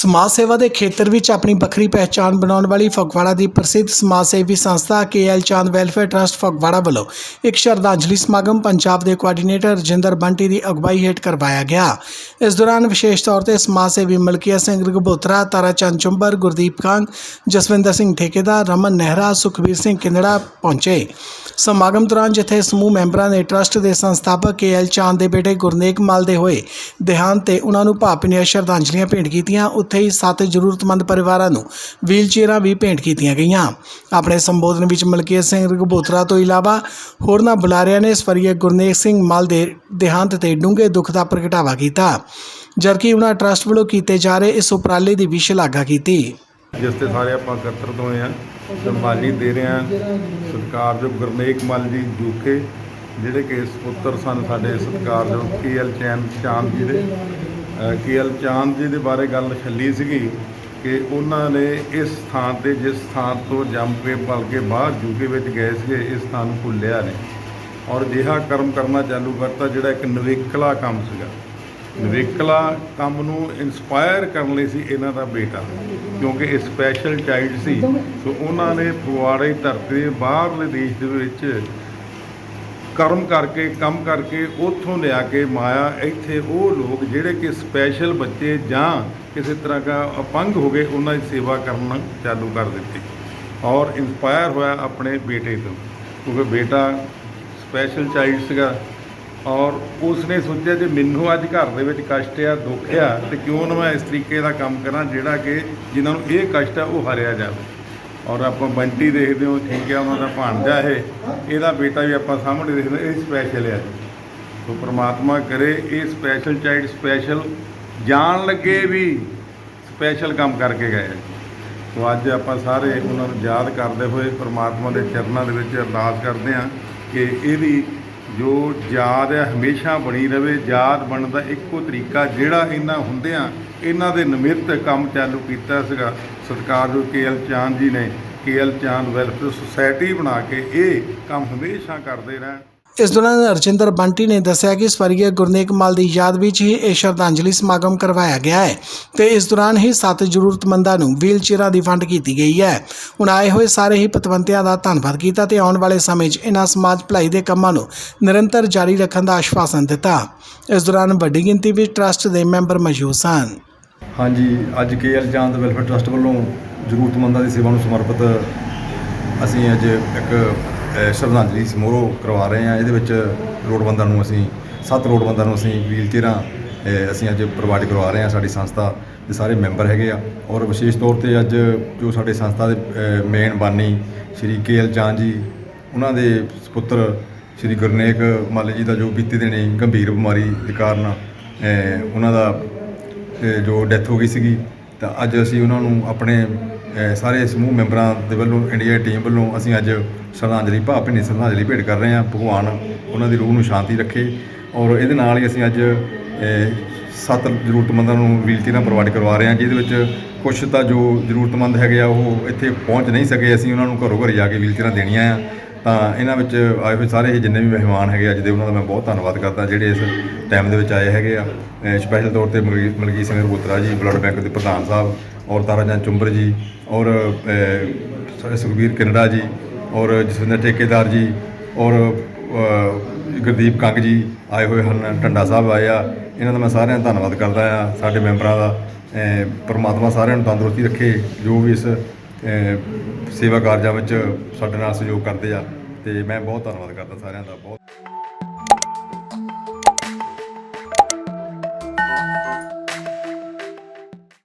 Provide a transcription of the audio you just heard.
ਸਮਾਜ ਸੇਵਾ ਦੇ ਖੇਤਰ ਵਿੱਚ ਆਪਣੀ ਵੱਖਰੀ ਪਹਿਚਾਣ ਬਣਾਉਣ ਵਾਲੀ ਫਗਵਾੜਾ ਦੀ ਪ੍ਰਸਿੱਧ ਸਮਾਜ ਸੇਵੀ ਸੰਸਥਾ K L Chand welfare trust Phagwara ਵੱਲੋਂ ਇੱਕ ਸ਼ਰਧਾਂਜਲੀ ਸਮਾਗਮ ਪੰਜਾਬ ਦੇ ਕੋਆਰਡੀਨੇਟਰ ਰਜਿੰਦਰ ਬੰਟੀ ਦੀ ਅਗਵਾਈ ਹੇਠ ਕਰਵਾਇਆ ਗਿਆ। ਇਸ ਦੌਰਾਨ ਵਿਸ਼ੇਸ਼ ਤੌਰ ਤੇ ਸਮਾਜ ਸੇਵੀ ਮਲਕੀਆ ਸਿੰਘ ਰਘਬੋਤਰਾ, ਤਾਰਾ ਚੰਦ ਚੁੰਬਰ, ਗੁਰਦੀਪ ਕਾਂਗ, ਜਸਵਿੰਦਰ ਸਿੰਘ ਠੇਕੇਦਾਰ, ਰਮਨ ਨਹਿਰਾ, ਸੁਖਬੀਰ ਸਿੰਘ ਕਿੰਨੜਾ ਪਹੁੰਚੇ। ਸਮਾਗਮ ਦੌਰਾਨ ਜਿੱਥੇ ਸਮੂਹ ਮੈਂਬਰਾਂ ਨੇ ਟਰਸਟ ਦੇ ਸੰਸਥਾਪਕ ਕੇਐਲ ਚਾਂਦ ਦੇ ਬੇਟੇ ਗੁਰਨੇਕ ਮਾਲ ਦੇ ਹੋਏ ਦੇਹਾਂਤ ਤੇ ਉਹਨਾਂ ਨੂੰ ਭਾਵਪੀਨੀਆਂ ਸ਼ਰਧਾਂਜਲੀਆਂ ਭੇਂਟ ਕੀਤੀਆਂ ਉੱਥੇ ਹੀ ਸੱਤ ਜ਼ਰੂਰਤਮੰਦ ਪਰਿਵਾਰਾਂ ਨੂੰ ਵੀਲਚੇਅਰਾਂ ਵੀ ਭੇਂਟ ਕੀਤੀਆਂ ਗਈਆਂ। ਆਪਣੇ ਸੰਬੋਧਨ ਵਿੱਚ ਮਲਕੀਤ ਸਿੰਘ ਰਘਬੋਤਰਾ ਤੋਂ ਇਲਾਵਾ ਹੋਰਨਾਂ ਬੁਲਾਰਿਆਂ ਨੇ ਸਵਰਗੀ ਗੁਰਨੇਕ ਸਿੰਘ ਮਾਲ ਦੇ ਦੇਹਾਂਤ ਤੇ ਡੂੰਘੇ ਦੁੱਖ ਦਾ ਪ੍ਰਗਟਾਵਾ ਕੀਤਾ, ਜਦਕਿ ਉਹਨਾਂ ਟਰਸਟ ਵੱਲੋਂ ਕੀਤੇ ਜਾ ਰਹੇ ਇਸ ਉਪਰਾਲੇ ਦੀ ਵੀ ਸ਼ਲਾਘਾ ਕੀਤੀ। ਜਿਸ ਤੇ ਸਾਰੇ ਆਪਾਂ ਇਕੱਤਰਤ ਹੋਏ ਆ ਸੰਭਾਲੀ ਦੇ ਰਹੇ ਆ ਸਤਿਕਾਰਯੋਗ ਗੁਰਨੇਕ ਮੱਲ ਜੀ ਜੂਖੇ ਜਿਹੜੇ ਕਿ ਪੁੱਤਰ ਸਨ ਸਾਡੇ ਸਤਿਕਾਰਯੋਗ ਕੇਐਲ ਚੈਨ ਚਾਂਦ ਜੀ ਦੇ। ਕਿ ਅਲਚਾਂਦ ਜੀ ਦੇ ਬਾਰੇ ਗੱਲ ਛੱਲੀ ਸੀਗੀ ਕਿ ਉਹਨਾਂ ਨੇ ਇਸ ਥਾਂ ਤੇ, ਜਿਸ ਥਾਂ ਤੋਂ ਜੰਮ ਕੇ ਪਲ ਕੇ ਬਾਹਰ ਯੂਕੇ ਵਿੱਚ ਗਏ ਸੀਗੇ, ਇਸ ਸਥਾਨ ਨੂੰ ਭੁੱਲਿਆ ਨੇ। ਔਰ ਅਜਿਹਾ ਕਰਮ ਕਰਨਾ ਚਾਲੂ ਕਰਤਾ, ਜਿਹੜਾ ਇੱਕ ਨਵੇਕਲਾ ਕੰਮ ਸੀਗਾ। ਨਵੇਕਲਾ ਕੰਮ ਨੂੰ ਇਨਸਪਾਇਰ ਕਰਨ ਲਈ ਸੀ ਇਹਨਾਂ ਦਾ ਬੇਟਾ, ਕਿਉਂਕਿ ਇਹ ਸਪੈਸ਼ਲ ਚਾਈਲਡ ਸੀ। ਸੋ ਉਹਨਾਂ ਨੇ ਫਗਵਾੜੇ ਧਰਤੀ ਦੇ ਬਾਹਰਲੇ ਦੇਸ਼ ਦੇ ਵਿੱਚ ਕਰਮ ਕਰਕੇ, ਕੰਮ ਕਰਕੇ ਉੱਥੋਂ ਲਿਆ ਕੇ ਮਾਇਆ, ਇੱਥੇ ਉਹ ਲੋਕ ਜਿਹੜੇ ਕਿ ਸਪੈਸ਼ਲ ਬੱਚੇ ਜਾਂ ਕਿਸੇ ਤਰ੍ਹਾਂ ਦਾ ਅਪੰਗ ਹੋ ਗਏ, ਉਹਨਾਂ ਦੀ ਸੇਵਾ ਕਰਨਾ ਚਾਲੂ ਕਰ ਦਿੱਤੀ। ਔਰ ਇਨਸਪਾਇਰ ਹੋਇਆ ਆਪਣੇ ਬੇਟੇ ਤੋਂ, ਕਿਉਂਕਿ ਬੇਟਾ ਸਪੈਸ਼ਲ ਚਾਈਲਡ ਸੀਗਾ। ਔਰ ਉਸਨੇ ਸੋਚਿਆ ਜੇ ਮੈਨੂੰ ਅੱਜ ਘਰ ਦੇ ਵਿੱਚ ਕਸ਼ਟ ਆ, ਦੁੱਖ ਆ, ਤੇ ਕਿਉਂ ਨਾ ਮੈਂ ਇਸ ਤਰੀਕੇ ਦਾ ਕੰਮ ਕਰਾਂ, ਜਿਹੜਾ ਕਿ ਜਿਨ੍ਹਾਂ ਨੂੰ ਇਹ ਕਸ਼ਟ ਆ, ਉਹ ਹਾਰਿਆ ਜਾਵੇ। ਔਰ ਆਪਾਂ ਬੰਟੀ ਦੇਖਦੇ ਹਾਂ ਠੀਕ ਹੈ ਉਹਨਾਂ ਦਾ ਭਾਣਜਾ ਇਹ। ਇਹਦਾ ਬੇਟਾ ਵੀ ਆਪਾਂ ਸਾਹਮਣੇ ਦੇਖਦੇ ਇਹ ਸਪੈਸ਼ਲ ਆ ਸੋ ਪ੍ਰਮਾਤਮਾ ਕਰੇ, ਇਹ ਸਪੈਸ਼ਲ ਚਾਈਲਡ ਸਪੈਸ਼ਲ ਜਾਣ ਲੱਗੇ ਵੀ ਸਪੈਸ਼ਲ ਕੰਮ ਕਰਕੇ ਗਏ ਸੋ ਅੱਜ ਆਪਾਂ ਸਾਰੇ ਉਹਨਾਂ ਨੂੰ ਯਾਦ ਕਰਦੇ ਹੋਏ ਪ੍ਰਮਾਤਮਾ ਦੇ ਚਰਨਾਂ ਦੇ ਵਿੱਚ ਅਰਦਾਸ ਕਰਦੇ ਹਾਂ ਕਿ ਇਹਦੀ ਜੋ ਯਾਦ ਹੈ, ਹਮੇਸ਼ਾ ਬਣੀ ਰਵੇ, ਯਾਦ ਬਣਨ ਦਾ ਇੱਕੋ ਤਰੀਕਾ ਜਿਹੜਾ ਇਹਨਾਂ ਹੁੰਦਿਆਂ ਇਹਨਾਂ ਦੇ ਨਿਮਿਤ ਕੰਮ ਚਾਲੂ ਕੀਤਾ ਸੀਗਾ। ਸਤਿਕਾਰਯੋਗ ਕੇਐਲ ਚਾਂਦ ਜੀ ਨੇ ਕੇਐਲ ਚਾਂਦ ਵੈਲਫੇਅਰ ਸੁਸਾਇਟੀ ਬਣਾ ਕੇ ਇਹ ਕੰਮ ਹਮੇਸ਼ਾ ਕਰਦੇ ਰਹਿਣ। ਇਸ ਦੌਰਾਨ ਰਜਿੰਦਰ ਬੰਟੀ ਨੇ ਦੱਸਿਆ ਕਿ ਸਵਰਗੀ ਗੁਰਨੇਕ ਮਾਲ ਦੀ ਯਾਦ ਵਿੱਚ ਹੀ ਇਹ ਸ਼ਰਧਾਂਜਲੀ ਸਮਾਗਮ ਕਰਵਾਇਆ ਗਿਆ ਹੈ ਤੇ ਇਸ ਦੌਰਾਨ ਹੀ ਸੱਤ ਜ਼ਰੂਰਤਮੰਦਾਂ ਨੂੰ ਵੀਲਚੇਅਰਾਂ ਦੀ ਵੰਡ ਕੀਤੀ ਗਈ ਹੈ। ਹੁਣ ਆਏ ਹੋਏ ਸਾਰੇ ਹੀ ਪਤਵੰਤਿਆਂ ਦਾ ਧੰਨਵਾਦ ਕੀਤਾ ਤੇ ਆਉਣ ਵਾਲੇ ਸਮੇਂ 'ਚ ਇਹਨਾਂ ਸਮਾਜ ਭਲਾਈ ਦੇ ਕੰਮਾਂ ਨੂੰ ਨਿਰੰਤਰ ਜਾਰੀ ਰੱਖਣ ਦਾ ਆਸ਼ਵਾਸਨ ਦਿੱਤਾ। ਇਸ ਦੌਰਾਨ ਵੱਡੀ ਗਿਣਤੀ ਵਿੱਚ ਟਰਸਟ ਦੇ ਮੈਂਬਰ ਮੌਜੂਦ ਸਨ। ਹਾਂਜੀ, ਅੱਜ ਕੇਐਲ ਚਾਂਦ ਵੈਲਫੇਅਰ ਟਰਸਟ ਵੱਲੋਂ ਜ਼ਰੂਰਤਮੰਦਾਂ ਦੀ ਸੇਵਾ ਨੂੰ ਸਮਰਪਿਤ ਅਸੀਂ ਅੱਜ ਇੱਕ ਸ਼ਰਧਾਂਜਲੀ ਸਮਾਰੋਹ ਕਰਵਾ ਰਹੇ ਹਾਂ। ਇਹਦੇ ਵਿੱਚ ਲੋੜਵੰਦਾਂ ਨੂੰ ਅਸੀਂ ਸੱਤ ਲੋੜਵੰਦਾਂ ਨੂੰ ਅਸੀਂ ਵੀਲਚੇਅਰਾਂ ਅ, ਅਸੀਂ ਅੱਜ ਪ੍ਰੋਵਾਈਡ ਕਰਵਾ ਰਹੇ ਹਾਂ ਸਾਡੀ ਸੰਸਥਾ ਦੇ ਸਾਰੇ ਮੈਂਬਰ ਹੈਗੇ ਆ। ਔਰ ਵਿਸ਼ੇਸ਼ ਤੌਰ ਤੇ ਅੱਜ ਜੋ ਸਾਡੇ ਸੰਸਥਾ ਦੇ ਮੇਨ ਬਾਨੀ ਸ਼੍ਰੀ ਕੇਐਲ ਚਾਂਦ ਜੀ ਉਹਨਾਂ ਦੇ ਸੁਪੁੱਤਰ ਸ਼੍ਰੀ ਗੁਰਨੇਕ ਮੱਲ ਜੀ ਦਾ ਜੋ ਬੀਤੇ ਦਿਨੀ ਗੰਭੀਰ ਬਿਮਾਰੀ ਦੇ ਕਾਰਨ ਉਹਨਾਂ ਦਾ ਜੋ ਡੈਥ ਹੋ ਗਈ ਸੀਗੀ। ਤਾਂ ਅੱਜ ਅਸੀਂ ਉਹਨਾਂ ਨੂੰ ਆਪਣੇ ਸਾਰੇ ਸਮੂਹ ਮੈਂਬਰਾਂ ਦੇ ਵੱਲੋਂ, ਇੰਡੀਆ ਟੀਮ ਵੱਲੋਂ ਅਸੀਂ ਅੱਜ ਸ਼ਰਧਾਂਜਲੀ ਭਾਵਭਿੰਨੀ ਸ਼ਰਧਾਂਜਲੀ ਭੇਟ ਕਰ ਰਹੇ ਹਾਂ। ਭਗਵਾਨ ਉਹਨਾਂ ਦੀ ਰੂਹ ਨੂੰ ਸ਼ਾਂਤੀ ਰੱਖੇ ਔਰ ਇਹਦੇ ਨਾਲ ਹੀ ਅਸੀਂ ਅੱਜ ਸੱਤ ਜ਼ਰੂਰਤਮੰਦਾਂ ਨੂੰ ਵੀਲਚੇਅਰਾਂ ਪ੍ਰੋਵਾਈਡ ਕਰਵਾ ਰਹੇ ਹਾਂ, ਜਿਹਦੇ ਵਿੱਚ ਕੁਝ ਤਾਂ ਜੋ ਜ਼ਰੂਰਤਮੰਦ ਹੈਗੇ ਆ, ਉਹ ਇੱਥੇ ਪਹੁੰਚ ਨਹੀਂ ਸਕੇ, ਅਸੀਂ ਉਹਨਾਂ ਨੂੰ ਘਰੋਂ ਘਰ ਜਾ ਕੇ ਵੀਲਚੇਅਰਾਂ ਦੇਣੀਆਂ ਆ। ਤਾਂ ਇਹਨਾਂ ਵਿੱਚ ਆਏ ਹੋਏ ਸਾਰੇ ਜਿੰਨੇ ਵੀ ਮਹਿਮਾਨ ਹੈਗੇ ਅੱਜ ਦੇ ਉਹਨਾਂ ਦਾ ਮੈਂ ਬਹੁਤ ਧੰਨਵਾਦ ਕਰਦਾ, ਜਿਹੜੇ ਇਸ ਟਾਈਮ ਦੇ ਵਿੱਚ ਆਏ ਹੈਗੇ ਆ। ਸਪੈਸ਼ਲ ਤੌਰ ਤੇ ਮਲਕੀ- ਮਲਕੀਤ ਸਿੰਘ ਰੋਤਰਾ ਜੀ ਬਲੱਡ ਬੈਂਕ ਦੇ ਪ੍ਰਧਾਨ ਸਾਹਿਬ ਔਰ ਤਾਰਾਜਨ ਚੁੰਬਰ ਜੀ ਔਰ ਅਹ, ਸੁਖਬੀਰ ਕਿਨੜਾ ਜੀ ਔਰ ਜਸਵਿੰਦਰ ਠੇਕੇਦਾਰ ਜੀ ਔਰ ਗੁਰਦੀਪ ਕੰਗ ਜੀ ਆਏ ਹੋਏ ਹਨ ਟੰਡਾ ਸਾਹਿਬ ਆਏ ਆ। ਇਹਨਾਂ ਦਾ ਮੈਂ ਸਾਰਿਆਂ ਦਾ ਧੰਨਵਾਦ ਕਰਦਾ ਆ ਸਾਡੇ ਮੈਂਬਰਾਂ ਦਾ। ਪਰਮਾਤਮਾ ਸਾਰਿਆਂ ਨੂੰ ਤੰਦਰੁਸਤੀ ਰੱਖੇ ਜੋ ਵੀ ਇਸ ਸੇਵਾ ਕਾਰਜਾਂ ਵਿੱਚ ਸਾਡੇ ਨਾਲ ਸਹਿਯੋਗ ਕਰਦੇ ਆ। ਤੇ ਮੈਂ ਬਹੁਤ ਧੰਨਵਾਦ ਕਰਦਾ ਸਾਰਿਆਂ ਦਾ ਬਹੁਤ